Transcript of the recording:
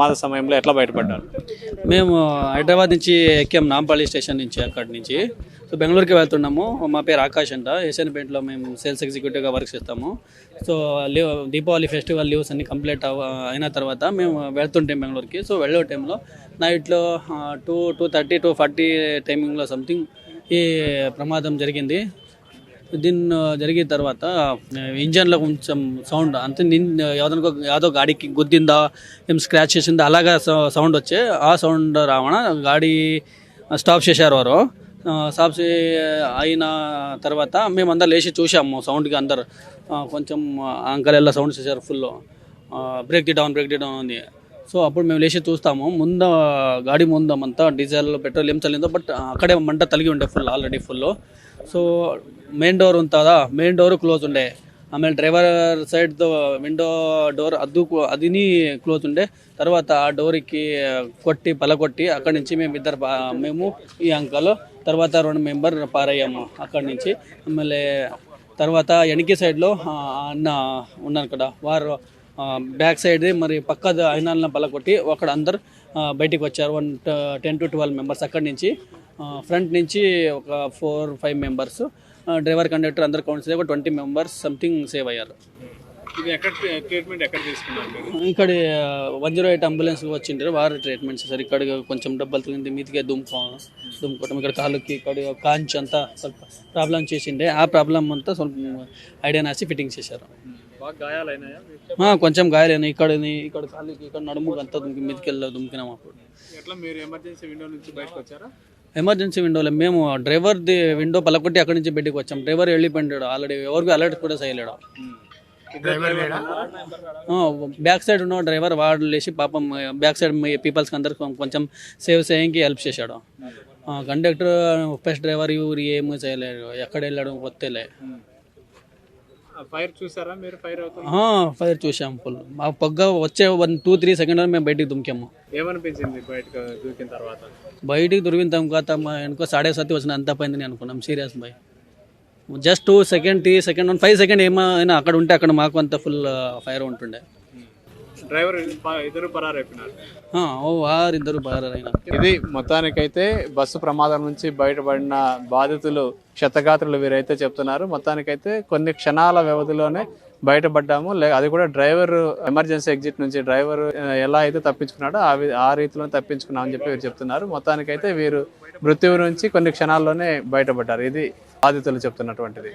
ప్రమాద సమయంలో ఎట్లా బయటపడ్డారు? మేము హైదరాబాద్ నుంచి ఎక్కాం నాంపల్లి స్టేషన్ నుంచి అక్కడి నుంచి. సో బెంగళూరుకి వెళ్తున్నాము. మా పేరు ఆకాష్ అంట. ఏషియన్ పెయింట్లో మేము సేల్స్ ఎగ్జిక్యూటివ్గా వర్క్ చేస్తాము. So leave Deepavali festival leaves అన్ని కంప్లీట్ అయిన తర్వాత మేము వెళ్తుంటాం బెంగళూరుకి. సో వెళ్ళే టైంలో నైట్లో two two thirty two forty టైమింగ్లో something ఈ ప్రమాదం జరిగింది. దీన్ని జరిగిన తర్వాత ఇంజన్లో కొంచెం సౌండ్ అంతే యాదనకో యాదో గాడికి గుద్దిందా ఏం స్క్రాచ్ చేసిందా అలాగా సౌండ్ వచ్చే ఆ సౌండ్ రావణ గాడి స్టాప్ చేశారు వారు. స్టాప్ అయిన తర్వాత మేము లేచి చూసాము సౌండ్కి అందరు. కొంచెం అంకల్ ఎలా సౌండ్ చేశారు full. Break the down break the down ఉంది సో అప్పుడు మేము లేచి చూస్తాము. ముంద గాడి ముందమంతా డీజిల్ పెట్రోల్ ఏం చల్లిందో బట్ అక్కడే మంట తలిగి ఉండే full already full so main door ఉంటుందా? మెయిన్ డోర్ క్లోజ్ ఉండే. ఆమె డ్రైవర్ సైడ్ విండో డోర్ అద్దు అదిని క్లోజ్ ఉండే. తర్వాత ఆ డోర్కి కొట్టి పలకొట్టి అక్కడి నుంచి మేము ఇద్దరు మేము ఈ అంకలో తర్వాత రెండు మెంబర్ పారయ్యాము అక్కడి నుంచి. ఆమె తర్వాత వెనక సైడ్లో అన్న ఉన్నారు కదా వారు బ్యాక్ సైడ్ మరి పక్క అయినాలను పలకొట్టి అక్కడ అందరు బయటికి వచ్చారు. One ten to twelve members అక్కడి నుంచి. ఫ్రంట్ నుంచి ఒక four five members. Driver conductor అందరు కౌన్సిల్ ఒక ట్వంటీ మెంబర్స్ సంథింగ్ సేవ్ అయ్యారు. ఇక్కడ వన్ జీరో ఎయిట్ అంబులెన్స్ వచ్చింటారు వారు ట్రీట్మెంట్ సార్ ఇక్కడ కొంచెం డబ్బులు తిరిగింది మీదిగా దుమ్ము దుమ్ముకోవటం ఇక్కడ కాళ్ళకి ఇక్కడ కాంచి అంతా ప్రాబ్లం చేసిండే. ఆ ప్రాబ్లం అంతా స్వల్ప ఐడియా నాసి ఫిట్టింగ్ చేశారు. కొంచెం గాయాలైనాయి. ఇక్కడ ఇక్కడ కాలుకి ఇక్కడ నడుము అంతా దుమ్కి మీదకి వెళ్ళి దుమ్కినాం అప్పుడు. ఎట్లా మీరు ఎమర్జెన్సీ విండో నుంచి బయటకు వచ్చారా? ఎమర్జెన్సీ విండోలో. మేము డ్రైవర్ది విండో పలకొట్టి అక్కడి నుంచి బయటికి వచ్చాం. డ్రైవర్ వెళ్ళిపోయాడు ఆల్రెడీ ఎవరికి అలర్ట్ కూడా చేయలేడు. బ్యాక్ సైడ్ ఉన్న డ్రైవర్ వాడు లేచి పాపం బ్యాక్ సైడ్ పీపుల్స్కి అందరికి కొంచెం సేవ్ చేయడానికి హెల్ప్ చేశాడు. కండక్టర్ ఫస్ట్ డ్రైవర్ ఇవ్వరు ఏమీ చేయలేడు ఎక్కడ వెళ్ళాడు కొత్తలే ఫైర్ చూసారా? మీరు ఫైర్ అవుతుంది ఫైర్ చూసాం ఫుల్. మా పొగ్గ వచ్చే వన్ టూ త్రీ సెకండ్ మేము బయటికి దుమికాము ఏమనిపించింది బయటకు దూకిన తర్వాత? బయటికి దొరికిన తర్వాత మా వెనుక సాడే సత్తి వచ్చిన అంత పోయిందని అనుకున్నాం సీరియస్ బై. జస్ట్ టూ సెకండ్ టీ సెకండ్ వన్ ఫైవ్ సెకండ్ ఏమైనా అక్కడ ఉంటే అక్కడ మాకు అంత ఫుల్ ఫైర్ ఉంటుండే. డ్రైవర్ ఇద్దరు పరారైపోయినారు. ఆ, ఓ వారిద్దరు అయినా ఇది మొత్తానికైతే బస్సు ప్రమాదం నుంచి బయటపడిన బాధితులు క్షతగాత్రులు వీరైతే చెప్తున్నారు. మొత్తానికైతే కొన్ని క్షణాల వ్యవధిలోనే బయటపడ్డాము. లే అది కూడా డ్రైవర్ ఎమర్జెన్సీ ఎగ్జిట్ నుంచి డ్రైవర్ ఎలా అయితే తప్పించుకున్నాడో ఆ ఆ రీతిలో తప్పించుకున్నామని చెప్పి వీరు చెప్తున్నారు. మొత్తానికైతే వీరు మృత్యువు నుంచి కొన్ని క్షణాల్లోనే బయటపడ్డారు. ఇది బాధితులు చెప్తున్నటువంటిది.